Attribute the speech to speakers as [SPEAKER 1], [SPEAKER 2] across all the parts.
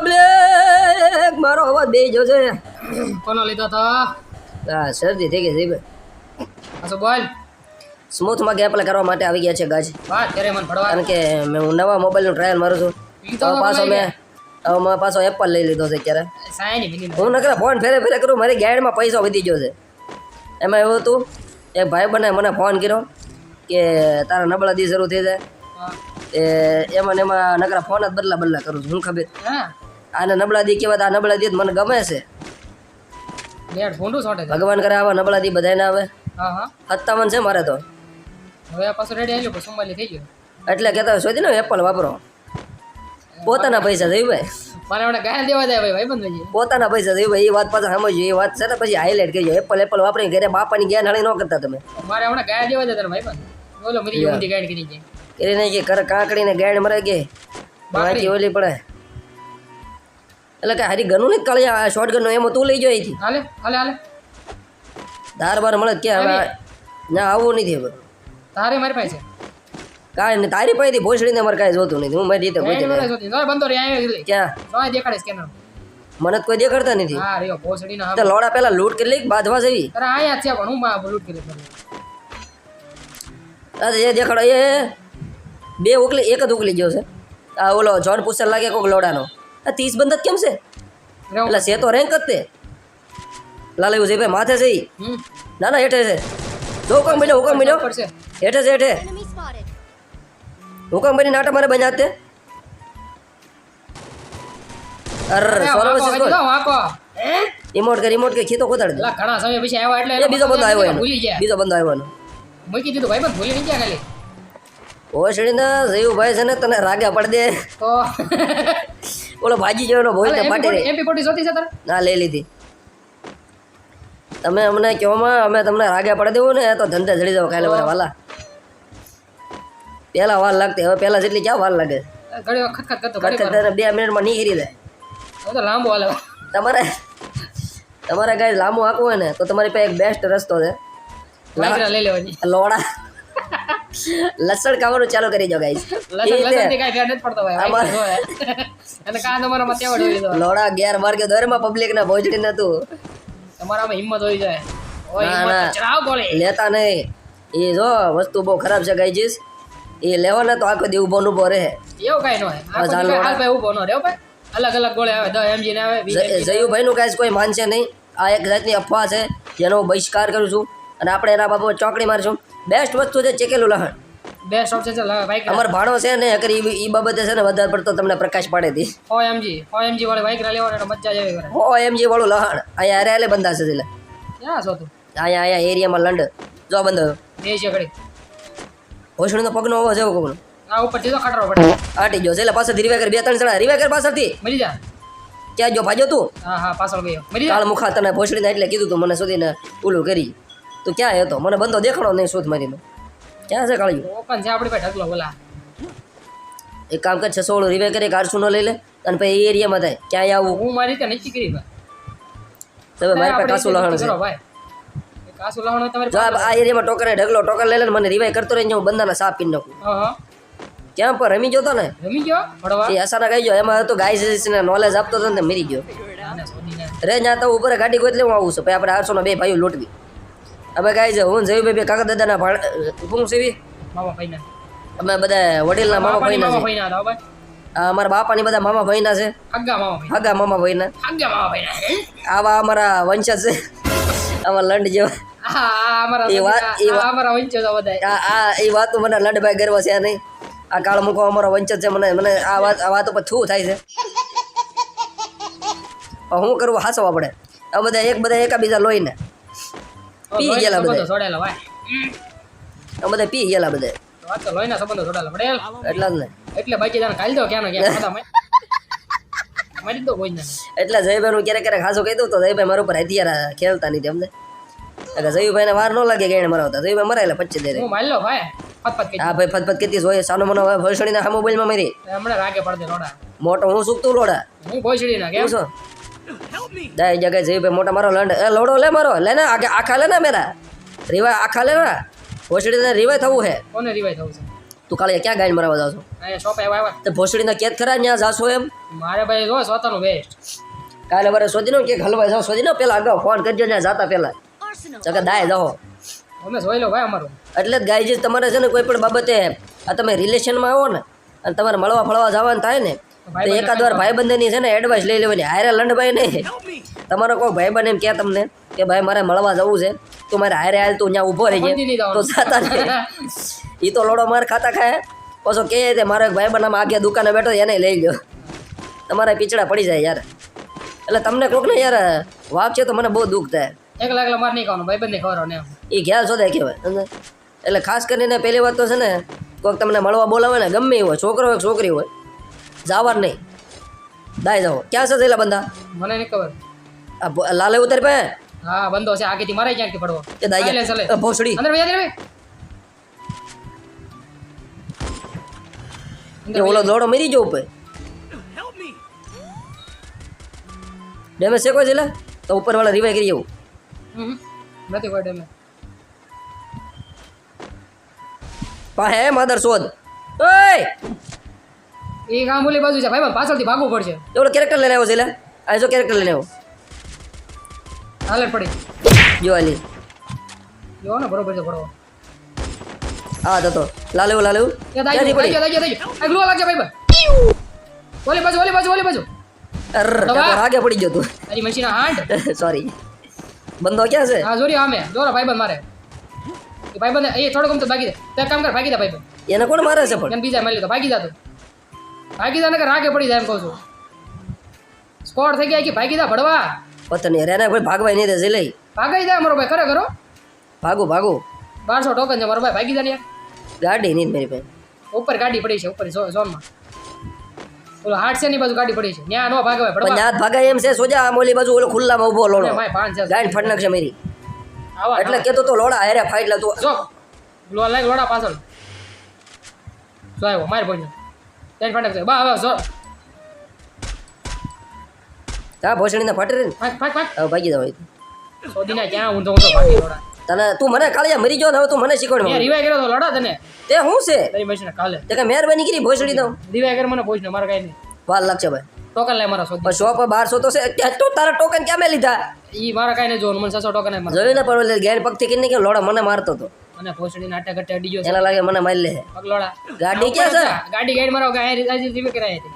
[SPEAKER 1] Public મારો અવાજ બે જો છે.
[SPEAKER 2] કોનો લીધો તો?
[SPEAKER 1] હા શરદી થઈ ગઈ છે
[SPEAKER 2] પાછો બોલ.
[SPEAKER 1] સ્મૂથમાં કે એપ્લાય કરવા માટે આવી ગયા છે ગાજ
[SPEAKER 2] વાત કરે મને ભડવા
[SPEAKER 1] કારણ કે મેં હું નવા મોબાઈલનું ટ્રાયલ મારું છું.
[SPEAKER 2] તો
[SPEAKER 1] પાછો મેં હવે મેં પાછો એપલ લઈ લીધો છે
[SPEAKER 2] બિની
[SPEAKER 1] હું નકરા ફોન ફેરે ફેરે કરું મારી ગાઈડમાં પૈસો વધી ગયો છે. એમાં એવું હતું એક ભાઈ બને મને ફોન કર્યો કે તારા નબળા દી શરૂ થઈ જાય. એ એમાં એમાં નકરા ફોન જ બદલા બદલા કરું છું હું ખબર?
[SPEAKER 2] હા.
[SPEAKER 1] આને નબળા દી કહેવાય આ નબળા દી મને ગમે છે.
[SPEAKER 2] ભૂંડું
[SPEAKER 1] ભગવાન કરે આવા નબળા દી બધાને આવે?
[SPEAKER 2] હા હા.
[SPEAKER 1] સત્તાવન છે મારે તો.
[SPEAKER 2] હવે આ પાછું રેડી આવ્યું સુંબાલી થઈ ગયું?
[SPEAKER 1] એટલે કહેતા હોય શોધી ને એપલ વાપરો. પોતાના પૈસા જઈ ભાઈ.
[SPEAKER 2] મને હમણાં ગાય દેવા જાય ભાઈ ભાઈ
[SPEAKER 1] પોતાના પૈસા થયું ભાઈ એ વાત પાછા સમજજો એ વાત છે ને પછી હાઇલાઇટ કરજો. એપલ એપલ વાપરી ઘરે બાપાની ગયા નાળી ન કરતા તમે.
[SPEAKER 2] મારે હમણાં ગાય દેવા જાય તારા ભાઈ બંધ બોલો મરી ગયો કરી જાય
[SPEAKER 1] કરી નહીં કે કાંકડી ને ગાડ મરે કે બાકી ઓલી પડે. એટલે કે હારી ગનું નહીં કાલે આ શોર્ટ ગનનું એમાં તું લઈ જાય અહીંથી.
[SPEAKER 2] હાલે હાલે હાલે.
[SPEAKER 1] ધાર બાર મળે કે હવે ના આવવું નથી હવે.
[SPEAKER 2] તારે મારી પાસે
[SPEAKER 1] કાંઈ નહીં તારી પાસેથી ભોસડીને અમારે કાંઈ જોતું નથી હું મારી રીતે કોઈ
[SPEAKER 2] બંધો રે આવ્યો
[SPEAKER 1] ક્યાં?
[SPEAKER 2] દેખાડે સ્કેનર
[SPEAKER 1] મને તો કોઈ દેખાડતા નથી.
[SPEAKER 2] હા
[SPEAKER 1] તો લોડા પેલા લૂંટ કરી લઈ બાંધવા જવી.
[SPEAKER 2] અરે આયા છે પણ હું લૂટ કરી
[SPEAKER 1] અરે એ દેખાડો એ બે ઉકલી એક જ ઉકલી ગયો છે. આ ઓલો જોન પુસ્તક લાગે કોક લોડાનો. આ ત્રીસ બંધ કેમ છે? એટલે છે તો રેન્ક જ તે. લાલ એવું છે ભાઈ માથે છે ના ના હેઠે છે. જો હુકમ મળ્યો હુકમ મળ્યો. હેઠે છે હેઠે. હુકમ બની નાટા મારે બન્યા તે.
[SPEAKER 2] અરે,
[SPEAKER 1] સોલો
[SPEAKER 2] વાંકો.
[SPEAKER 1] રિમોટ કે રિમોટ કે ખીતો કોતાડ દે.
[SPEAKER 2] ઘણા સમય પછી આવ્યા એટલે
[SPEAKER 1] બીજો બંદો આવ્યો એનો બીજો બંદો આવ્યો એનો.
[SPEAKER 2] મૂકી દીધું ભાઈ પણ ભૂલી નહીં ગયા ખાલી.
[SPEAKER 1] ઓસડીને ભાઈ છે ને તને રાગ્યા પડ દે ઓલો ભાજી જેવો ભોજ તો ફાટી રહી
[SPEAKER 2] એમપી ફોર્ટી જોતી છે તારે?
[SPEAKER 1] ના લઈ લીધી. તમે અમને કહોમાં અમે તમને રાગે પડી દેવું ને તો ધંધે જડી જાવ કાલે બધા વાલા. પહેલા વાર લાગતી હવે પહેલા જેટલી ક્યાં વાર લાગે?
[SPEAKER 2] ઘણી વખત ખત કરતો વાર.
[SPEAKER 1] બે મિનિટમાં નીકળી જાય.
[SPEAKER 2] હવે તો લાંબો હાલે.
[SPEAKER 1] તમારે તમારે કઈ લાંબુ હાંકવું હોય ને તો તમારી પાસે એક બેસ્ટ રસ્તો છે. લોડા. લસણ ખાવાનું ચાલુ કરી દો ગાઈસ લોડા ગેર માર્ગે દોરમાં પબ્લિક ને પહોંચડી નતું
[SPEAKER 2] તમારામાં હિંમત હોય જાય.
[SPEAKER 1] ના. લેતા નહીં. એ જો વસ્તુ બહુ ખરાબ છે ગાઈજીસ એ લેવાના તો આખો દી ઊભો ઊભો રહે.
[SPEAKER 2] એવું કઈ ન ભાઈ ન અલગ અલગ ગોળે આવે દસ એમજી ને આવે જયુભાઈ નું
[SPEAKER 1] ને કાંઈ કોઈ માનશે નહીં. આ એક જાતની અફવા છે જેનો બહિષ્કાર કરું છું. અને આપણે એના બાબત ચોકડી મારશું. બેસ્ટ વસ્તુ છે ચેકેલું લહણ.
[SPEAKER 2] બેસ્ટ ઓપ્શન છે બાઇક
[SPEAKER 1] અમાર ભાણો છે ને અગર ઈ ઈ બાબતે છે ને વધારે પડતો તમને પ્રકાશ પાડે દી
[SPEAKER 2] ઓ એમજી ઓ એમજી વાળી બાઇક લેવાનો એટલે મજા જ કરે
[SPEAKER 1] ઓ એમજી વાળું લહણ. અહીંયા અરે બંધાશે એટલે
[SPEAKER 2] ક્યાં છો તું?
[SPEAKER 1] અહીંયા અહીંયા એરિયામાં લંડ. જો બંધ
[SPEAKER 2] બે છે ઘડી.
[SPEAKER 1] ભોસડીનો પગનો એવો કોકનો.
[SPEAKER 2] આ ઉપરથી તો ખટરો પડે.
[SPEAKER 1] આટી જો છે. એટલે પાછળથી રિવાકર બે ત્રણ જણા. રિવાકર પાછળથી.
[SPEAKER 2] મરી જા.
[SPEAKER 1] ક્યાં જો ભાજો તું?
[SPEAKER 2] હા હા પાછળ ગયો. મરી જા.
[SPEAKER 1] કાળ મુખા તને ભોસડીને એટલે કીધું તું મને સુધી ને ઓલું કરી. તું ક્યાં હતો? મને બંધો દેખાડો નહીં શોધ મારીનો. ક્યાં છે કાળિયું?
[SPEAKER 2] ઓપન છે આપણી પાસે ઢગલો બોલા.
[SPEAKER 1] એક કામ કર છસો રિવે કરી આઠસો નો લઈ લે અને પછી એ એરિયામાં થાય ક્યાંય આવું?
[SPEAKER 2] હું મારી રીતે નક્કી કરી ભાઈ.
[SPEAKER 1] તમે મારી પાસે
[SPEAKER 2] આપણે
[SPEAKER 1] લહણ છે.
[SPEAKER 2] એ લહણ તમારે
[SPEAKER 1] જો આ એરિયામાં ટોકરે ઢગલો ટોકર લઈ લે ને મને રિવાઈ કરતો રહીને હું બંદાના સાપ પીને નાખું.
[SPEAKER 2] હા હા.
[SPEAKER 1] ક્યાં પર? રમી ગયો તો ને?
[SPEAKER 2] રમી ગયો?
[SPEAKER 1] એ અસાના કહી ગયો. એમાં તો ગાય ને નોલેજ આપતો હતો ને મરી ગયો. રે જ્યાં તો ઉપર ગાડી ગોતલે હું આવું છું. પછી આપણે આઠસો બે ભાઈઓ લૂંટવી. હવે ગાય છે હું જયું બે કાકા દાદાના ભાડ શું સેવી
[SPEAKER 2] મામા ભાઈના.
[SPEAKER 1] અમે બધા વડીલના મામા ભાઈના છે.
[SPEAKER 2] ભાઈ
[SPEAKER 1] ના અમારા બાપાની બધા મામા ભાઈના છે.
[SPEAKER 2] હગા મામા ભાઈ
[SPEAKER 1] ના ભાઈના? આવા અમારા વંશજ છે. આવા લંડ જેવા.
[SPEAKER 2] આ આ અમારા
[SPEAKER 1] એ વાત- મને લંડભાઈ ગર્વ છે નહીં. આ કાળ મૂકો અમારો વંચત છે. મને મને આ વાત આ વાતો પર થૂ થાય છે. હું કરવું હાસવા પડે આ બધા એક બધા એકાબીજા લોહીને. પી ગયેલા બધા.
[SPEAKER 2] જોડાયેલા ભાઈ
[SPEAKER 1] આ બધા પી ગયેલા બધા.
[SPEAKER 2] વાત તો લોહીના સંબંધો છોડેલા પડેલ
[SPEAKER 1] એટલા જ ને.
[SPEAKER 2] એટલે બાકી તને કાલ દો ક્યાં ક્યાં બધા મારી દો કોઈ ના
[SPEAKER 1] એટલે જયભાઈ નું ક્યારેક ક્યારેક હાસો કહી દઉં તો જયભાઈ મારા ઉપર હથિયાર ખેલતા નથી અમને એટલે જયુભાઈને વાર ન લાગે એને મરાવતા જયુભાઈ મરાયેલા પચીસ દે
[SPEAKER 2] હું મારી લો ભાઈ
[SPEAKER 1] હા ભાઈ ફતફત કેતી હોય. સાનો મનો હવે ના હા મોબાઈલમાં મારી.
[SPEAKER 2] હમણાં રાગે પડદે લોડા.
[SPEAKER 1] મોટો હું સુકતું લોડા?
[SPEAKER 2] હું ભોસડી ના કેમ
[SPEAKER 1] છો દાય જગ્યાએ જયુભાઈ મોટા મારો લંડ. એ લોડો લે મારો. લે ને આખા આખા લે ને મેરા. રીવા આખા લે ને. ભોસડીને રીવાય થવું હે.
[SPEAKER 2] કોને રિવાય થવું છે?
[SPEAKER 1] તું કાલે ક્યાં ગાઈન મરવા જાવ છો?
[SPEAKER 2] અહીંયા શોપે આવ્યા આવ્યા.
[SPEAKER 1] તો ભોસડીના કેદ ખરા ત્યાં જાશો એમ?
[SPEAKER 2] મારે ભાઈ જો સોતાનો વેસ્ટ
[SPEAKER 1] કાલે મારે શોધી નો કે હલવા જાવ શોધી નો પેલા અગાઉ ફોન કરજો ને જાતા પેલા. ચકે દાય જાઓ.
[SPEAKER 2] અમે જોઈ લો ભાઈ અમારું.
[SPEAKER 1] એટલે જ ગાયજી તમારે છે ને કોઈ પણ બાબતે આ તમે રિલેશનમાં આવો ને અને તમારે મળવા ફળવા જવાનું થાય ને તો એકાદ વાર ભાઈબંધની છે ને એડવાઇસ લઈ લેવાની. હારે લંડભાઈ નહીં. તમારો કોઈ ભાઈબંધ એમ કે તમને કે ભાઈ મારે મળવા જવું છે. તું મારે હારે હાલ તું ત્યાં ઊભો રહી તો
[SPEAKER 2] જવાનું.
[SPEAKER 1] એ તો લોડો માર ખાતા ખાય. પાછો કહે તે મારો એક ભાઈબંધ આમ આગે દુકાને બેઠો એને લઈ લ્યો. તમારા પીછડા પડી જાય યાર. એટલે તમને કોક ને યાર વાપ છે તો મને બહુ દુઃખ થાય.
[SPEAKER 2] એક લાખ માર નહીં ખાવાનું ભાઈ બંને ખવડાવવાનું
[SPEAKER 1] એ ઘેર શોધે કહેવાય. એટલે ખાસ કરીને પહેલી વાત તો છે ને કોઈક તમને મળવા બોલાવે ને ગમે એવો હોય છોકરો હોય છોકરી હોય જવા નહીં. દાય જાઓ. ક્યાં છે થયેલા બંદા
[SPEAKER 2] મને નહીં ખબર.
[SPEAKER 1] લાલે ઉતર પે
[SPEAKER 2] હા બંધો છે. આગેથી મારે ક્યાંથી પડવો?
[SPEAKER 1] એ દાઈ
[SPEAKER 2] લે ચલે.
[SPEAKER 1] ભોસડી.
[SPEAKER 2] અંદર ભાઈ અંદર ભાઈ.
[SPEAKER 1] ઓલો દોડો મરી ગયો ઉપર. ડેમેજ છે કોઈ છે? તો ઉપર વાળા રિવાઈ કરી જવું.
[SPEAKER 2] નથી કોઈ ડેમેજ
[SPEAKER 1] પાસે માદર શોધ. ઓય!
[SPEAKER 2] એ કામ ઓલી બાજુ છે. ભાઈ પાછળથી ભાગવું પડશે.
[SPEAKER 1] એવડો કેરેક્ટર લઈને આવ્યો છે લે આ જો કેરેક્ટર લઈને આવ્યો
[SPEAKER 2] હાલે પડી.
[SPEAKER 1] જો આલી
[SPEAKER 2] જો ને બરોબર છે બરોબર
[SPEAKER 1] આ તો તો. લાલેવું લાલેવું
[SPEAKER 2] એ દાઈ
[SPEAKER 1] પડી?
[SPEAKER 2] દાઈ દાઈ આ ગ્લો લાગે ભાઈ ઓલી બાજુ ઓલી બાજુ ઓલી બાજુ.
[SPEAKER 1] અર આગે પડી ગયો તું.
[SPEAKER 2] તારી મશીન હાંડ.
[SPEAKER 1] સોરી બંધો ક્યાં છે?
[SPEAKER 2] હા જોરી આમે. જોરો ભાઈ બંધ મારે. ભાઈ બંધ એ થોડો ગમતો ભાગી દે. તે કામ કર ભાગી દે ભાઈ બંધ
[SPEAKER 1] એને કોણ મારે છે પણ?
[SPEAKER 2] એમ બીજા મળી તો ભાગી જા તું. ભાગી જા ને રાગે પડી જાય એમ કહું છું. સ્કોર થઈ ગયા કે ભાગી જા ભડવા
[SPEAKER 1] પતન અરે ભાઈ ભાગવાય નહીં દે લઈ.
[SPEAKER 2] ભાગાઈ જાય મારો ભાઈ ખરેખર
[SPEAKER 1] ભાગો ભાગો.
[SPEAKER 2] બારસો ટોકન છે મારો ભાઈ ભાગી જા ને
[SPEAKER 1] ગાડી નહીં મારી ભાઈ
[SPEAKER 2] ઉપર ગાડી પડી છે ઉપર ઝોનમાં ઓલો હાટની બાજુ ગાડી પડી છે. ત્યાં નો ભાગે ભાઈ ભડવા
[SPEAKER 1] ભાગે એમ છે સોજા આમ ઓલી બાજુ ઓલો ખુલ્લામાં ઊભો લોડો.
[SPEAKER 2] ભાઈ પાંચ છે
[SPEAKER 1] ગાડી ફટ નાખશે મારી.
[SPEAKER 2] આવા
[SPEAKER 1] એટલે કેતો તો લોડા હેરે ફાઈટ લે તો.
[SPEAKER 2] જો લો લાગ લોડા પાછળ. જો આવ્યો માર પડી તેન ફાટક છે બા હવે જો
[SPEAKER 1] હા ભોસડીને ફાટે રે ને.
[SPEAKER 2] ફાક ફાક ફાક
[SPEAKER 1] હવે ભાગી જાવ
[SPEAKER 2] સોદીના ક્યાં ઊંધો ઊંધો ભાગી લોડા
[SPEAKER 1] તને તું મને કાળિયા મરી ગયો ને હવે તું મને શીખવાડ
[SPEAKER 2] મેં રિવાય કર્યો તો લડા તને.
[SPEAKER 1] તે શું છે?
[SPEAKER 2] તારી મશીન કાલે.
[SPEAKER 1] તે કે મહેરબાની કરી ભોસડી દઉં.
[SPEAKER 2] રિવાય કર મને ને મારે કઈ નહીં.
[SPEAKER 1] વાર લાગશે ભાઈ.
[SPEAKER 2] ટોકન લે મારા સોદી
[SPEAKER 1] શોપ બારસો તો છે. તો તારા ટોકન ક્યાં મે લીધા?
[SPEAKER 2] ઈ મારા કાઈ નહીં જોવાનું. મને સસો ટોકન આય મારા
[SPEAKER 1] જોયું ને પણ ગેર પગથી કરીને કે લોડા મને મારતો હતો
[SPEAKER 2] અને ભોસડી નાટક ગટ્ટે અડી ગયો
[SPEAKER 1] એના લાગે મને મારી લે.
[SPEAKER 2] પગ લોડા
[SPEAKER 1] ગાડી ક્યાં છે?
[SPEAKER 2] ગાડી ગાડી મારો ગાય રાજી રિવે કરાય હતી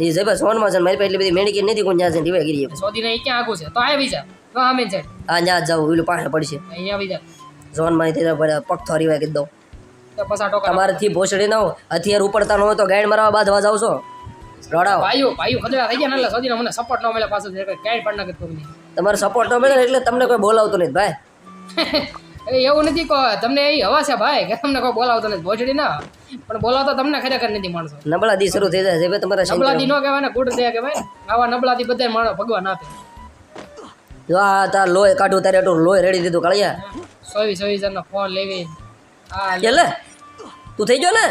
[SPEAKER 1] એ છે સોન સોનમાં છે મારી પાસે એટલી બધી મેડિકેટ નથી કોણ છે ડીવાય ગીરી
[SPEAKER 2] સોદી ને ક્યાં આગો છે? તો આ બીજા તો આમે છે
[SPEAKER 1] આ જ્યાં જાવ ઓલું પાસે પડશે.
[SPEAKER 2] અહીંયા બીજા
[SPEAKER 1] ઝોનમાં થી પગ થોરી વાય
[SPEAKER 2] પસા ટોકન
[SPEAKER 1] તમારાથી ભોસડી ના હથિયાર ઉપડતા ન હોય તો ગાઈડ મારવા બાદ જાવ આવશો રડાવ.
[SPEAKER 2] ભાઈઓ ભાઈઓ ખદડા થઈ ગયા એટલે સોદીને મને સપોર્ટ ન મળે પાછો. ગાઈડ પણ ના કરતો
[SPEAKER 1] તમારો સપોર્ટ ન મળે એટલે તમને કોઈ બોલાવતો નહીં ભાઈ.
[SPEAKER 2] એ એવું નથી કહો તમને એ હવા છે ભાઈ કે તમને કોઈ બોલાવતો નથી ભોજડી ના. પણ બોલાવતો તમને ખરેખર નથી માણસો.
[SPEAKER 1] નબળા દી શરૂ થઈ જાય છે તમારા
[SPEAKER 2] નબળાથી ન કહેવાય ને ગુડ થયા કહેવાય આવા નબળાથી બધા માણસ ભગવાન આપે.
[SPEAKER 1] જો આ તાર લોહી કાઢું તારે એટલું લોહી રેડી દીધું કાળિયા.
[SPEAKER 2] ચોવીસ સોવીસ હજારનો ફોન લેવી. આ
[SPEAKER 1] કે તું થઈ ગયો ને?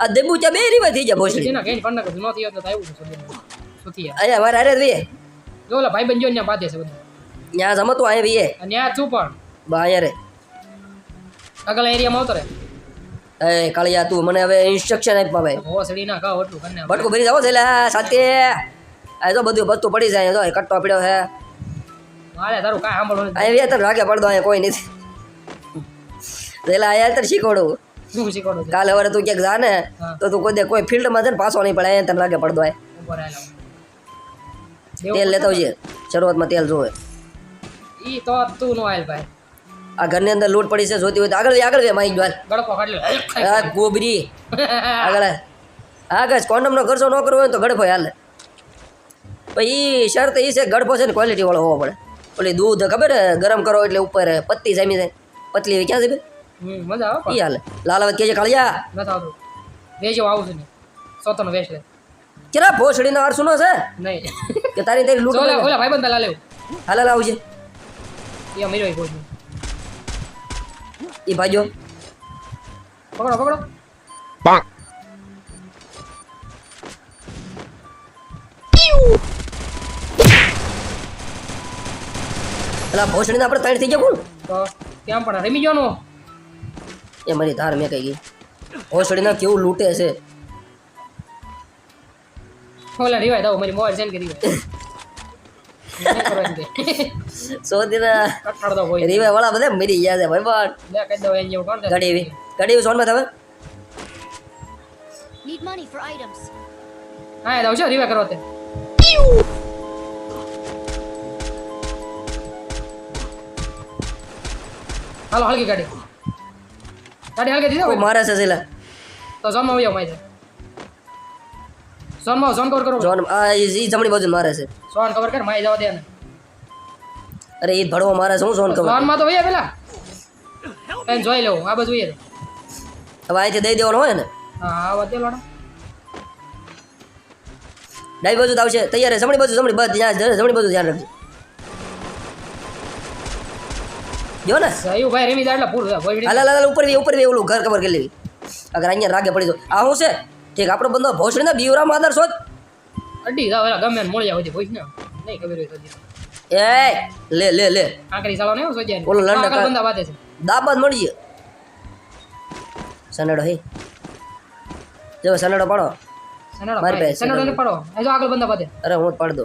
[SPEAKER 1] આ દેબુ ચા બે રીવા થઈ જાય ભોસડી
[SPEAKER 2] ના કઈ પણ ન થયો તો આવ્યું છે સુતી આ.
[SPEAKER 1] મારે અરે રે
[SPEAKER 2] જો ઓલા ભાઈ બંજો ત્યાં બાંધે છે બધું.
[SPEAKER 1] ન્યા જમતો વીએ
[SPEAKER 2] અને ત્યાં છું પણ.
[SPEAKER 1] બા અહીંયા રે.
[SPEAKER 2] આગળ એરિયામાં આવતો રે.
[SPEAKER 1] એ કાળિયા તું મને હવે ઇન્સ્ટ્રક્શન આપ ભાઈ.
[SPEAKER 2] ભોસડી ના કહો એટલું કરને
[SPEAKER 1] બટકો ભરી જાવ છે લે આ જો બધું બધું પડી જાય જો કટ્ટો પડ્યો હે
[SPEAKER 2] મારે તારું કાંઈ સાંભળવું નથી.
[SPEAKER 1] અહીંયા તને રાગે પડદો અહીંયા કોઈ નથી. એટલે અહીંયા તને શીખવાડું.
[SPEAKER 2] શું શીખવાડું છે?
[SPEAKER 1] કાલે હવે તું ક્યાંક જા ને તો તું કોઈ દે કોઈ ફિલ્ડમાં છે ને પાછો નહીં પડે અહીંયા તને લાગે પડદો તેલ લેતો હોઈએ શરૂઆતમાં તેલ જોવે.
[SPEAKER 2] ઈ તો તું નો આયલ ભાઈ.
[SPEAKER 1] આ ઘરની અંદર લૂંટ પડી છે જોતી હોય તો આગળ આગળ વે માઈ જ્વાલ હા ગોબરી. આગળ હા કશ કોન્ડમનો ખર્ચો ન કરવો હોય તો ગડફો હાલે. પછી શરત એ છે ગડફો છે ને ક્વોલિટી વાળો હોવો પડે. ઓલી દૂધ ખબર ગરમ કરો એટલે ઉપર પત્તી જામી જાય. પતલી ક્યાં છે
[SPEAKER 2] મજા આવે
[SPEAKER 1] હાલે. લાલાવત કે છે કાળિયા.
[SPEAKER 2] નથી આવતું. વેજો આવું છે સોતોનો વેચ લે.
[SPEAKER 1] કેરા ભોસડીનો આરસુ નો છે?
[SPEAKER 2] નહીં.
[SPEAKER 1] કે તારી તારી લૂંટ
[SPEAKER 2] ઓલા ભાઈ બંધ પેલા લેવું
[SPEAKER 1] હાલે લાવું છે
[SPEAKER 2] એ અમીર ભાઈ પહોંચ્યું
[SPEAKER 1] એ ભાઈઓ
[SPEAKER 2] પકડો પકડો
[SPEAKER 1] પેલા ભોસડીને આપણે ત્રણ થઈ ગયા કોણ
[SPEAKER 2] તો ત્યાં પણ રમી ગયો નો
[SPEAKER 1] એ મારી ધાર મેં કહી ગઈ ભોસડીના કેવું લૂંટે છે
[SPEAKER 2] ઓલા રિવાય દાવ મારી મોબાઈલ સેન્ડ કરી
[SPEAKER 1] સોદીના
[SPEAKER 2] કઠાડ દો કોઈ
[SPEAKER 1] રીવા વાળા બધા મરી ગયા છે ભાઈ પણ
[SPEAKER 2] લે કહી દો એન જેવું કોણ છે?
[SPEAKER 1] ગાડી એવી ગાડી એવી સોનમાં તમે
[SPEAKER 3] Need money for items.
[SPEAKER 2] હા એ દાવ છો રિવાય કરો તે હાલો હલકી ગાડી ગાડી હલકી દીધો
[SPEAKER 1] કોઈ મારે છે સિલા
[SPEAKER 2] તો ઝોનમાં આવ્યો મારી ઝોનમાં ઝોન કવર કરો.
[SPEAKER 1] જોન આ ઈ જમણી બાજુ મારે છે.
[SPEAKER 2] ઝોન કવર કર માય જવા દે ને
[SPEAKER 1] અરે ઈ ભડવો મારે છે હું સોન કવર
[SPEAKER 2] ઝોનમાં તો વયા પેલા? એને જોઈ લઉં આ બાજુ વયા
[SPEAKER 1] હવે અહીંથી દઈ દેવાનો હોય ને?
[SPEAKER 2] હા આ વાત દેલો
[SPEAKER 1] ડાઈ બાજુ આવશે. તૈયાર જમણી બાજુ જમણી બાજુ ધ્યાન જમણી બાજુ ધ્યાન રાખજો. જો ને?
[SPEAKER 2] સયુ ભાઈ રેમી પૂરું ભોજડી
[SPEAKER 1] હાલ હાલ ઉપર ઉપર બી ઓલું ઘર કવર કરી લેવી. અગર અહીંયા રાગે પડી જો આ હું છે? ઠીક આપણો બંદો ભોસડી ના બીવરા માદર શોધ.
[SPEAKER 2] અડી જાવ ગમે મળી જાવ ભોજ ને નહીં ખબર હોય તો
[SPEAKER 1] એ લે લે લે.
[SPEAKER 2] આકરી ચાલો ને સોજ્યા
[SPEAKER 1] ઓલો લંડ
[SPEAKER 2] બંદા વાતે છે.
[SPEAKER 1] દાબાદ મળી સનેડો હે. જો સનેડો પાડો.
[SPEAKER 2] સનેડો
[SPEAKER 1] મારી પાસે
[SPEAKER 2] સનેડો ને પડો. એ જો આગળ બંદા વાતે
[SPEAKER 1] અરે હું જ દો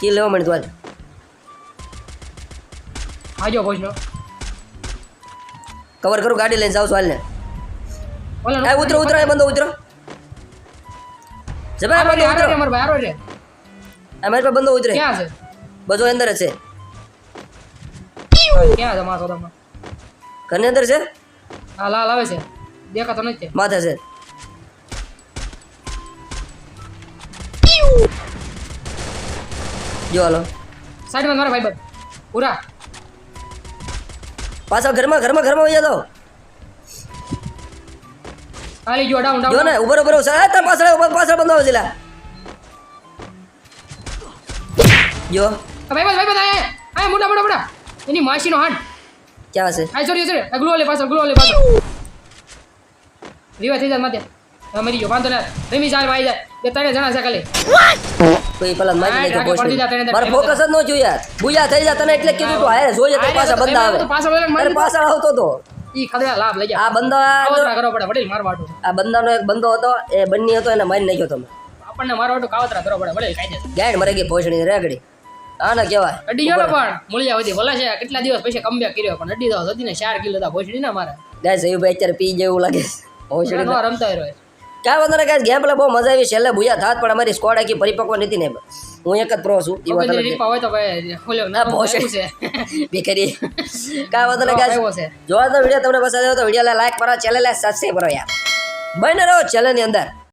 [SPEAKER 1] કી લેવો મળી તો
[SPEAKER 2] આજો ભોજનો
[SPEAKER 1] કવર કરું ગાડી લઈને જાઉં છું હાલ ને
[SPEAKER 2] ઓલા
[SPEAKER 1] એ ઉતરો ઉતરો એ બંધો ઉતરો. જબા
[SPEAKER 2] આરો
[SPEAKER 1] ઉતરો.
[SPEAKER 2] રે મારો ભાઈ આરો રે
[SPEAKER 1] આ મારી પાસે બંધો ઉતરે.
[SPEAKER 2] ક્યાં છે?
[SPEAKER 1] બધો અંદર છે.
[SPEAKER 2] ક્યાં છે મારો તમે
[SPEAKER 1] ઘરની અંદર છે?
[SPEAKER 2] હા લાલ આવે છે. દેખાતો નથી.
[SPEAKER 1] માથે છે. જો હાલો.
[SPEAKER 2] સાઈડમાં મારા ભાઈ બધ. પૂરા
[SPEAKER 1] પાછા ઘરમાં ઘરમાં ઘરમાં વહી જાઓ.
[SPEAKER 2] હાલી ગયો ડાઉન
[SPEAKER 1] જો ને ઉભરો ઉભરો છે તાર પાછળ પાછળ બંધો આવે છે લા. જો
[SPEAKER 2] ભાઈ ભાઈ ભાઈ આય આય મોટા મોટા મોટા એની માસીનો હાડ
[SPEAKER 1] ક્યાં છે
[SPEAKER 2] આ ચોરી ચોરી અગલો લે પાછળ અગલો લે પાછળ રીવા થઈ જાય માથે મરી ગયો વાંધો ના રેમી ચાલ ભાઈ જાય બે ત્રણ જણા છે ખાલી
[SPEAKER 1] કોઈ પેલા મારી
[SPEAKER 2] હા,
[SPEAKER 1] નાખ્યો
[SPEAKER 2] ઢાંકે
[SPEAKER 1] પોસ્ટ
[SPEAKER 2] જા, તને
[SPEAKER 1] મારે ફોકસ જ ન યાર બુયા થઈ જા તને એટલે કીધું તું હારે જોઈએ તો પાછા બંદા આવે
[SPEAKER 2] પાછળ
[SPEAKER 1] પાછળ આવતો તો
[SPEAKER 2] ઈ ખદડા લાભ લઈ
[SPEAKER 1] આ બંદા
[SPEAKER 2] કરવો પડે વડીલ મારવા
[SPEAKER 1] આ બંદાનો એક બંદો હતો એ બંની હતો એને મારી નાખ્યો તમે.
[SPEAKER 2] આપણને મારવા હાટુ કાવતરા કરવો પડે વડીલ કાયદે.
[SPEAKER 1] ગાયણ મરે ગઈ રેગડી આને કહેવાય.
[SPEAKER 2] અડી ગયો પણ મૂળિયા વધી ભલે છે કેટલા દિવસ પછી કમ્બેક કર્યો પણ અડી દો હતી ને ચાર કિલો હતા ભોસડી ના મારે.
[SPEAKER 1] સયુભાઈ અત્યારે પી જેવું લાગે ભોસડી
[SPEAKER 2] રમતા રહ્યો
[SPEAKER 1] ક્યાં વાંધો ને ગાય ગેમ પેલા બહુ મજા આવી. છેલ્લે ભૂયા થાત પણ અમારી સ્કોડ આખી પરિપક્વ નથી ને હું એક જ પ્રો છું એ વાત અલગ છે.
[SPEAKER 2] રીપા હોય તો ભાઈ ઓલો
[SPEAKER 1] ના ભોસડી
[SPEAKER 2] છે.
[SPEAKER 1] બેકરી કાંઈ વાંધો ને
[SPEAKER 2] છે.
[SPEAKER 1] જોવા તો વીડિયો તમને પસંદ આવ્યો તો વીડિયો લાઈક કરો ચેનલ સબસ્ક્રાઈબ કરો યાર. બને રહો ચેનલની અંદર.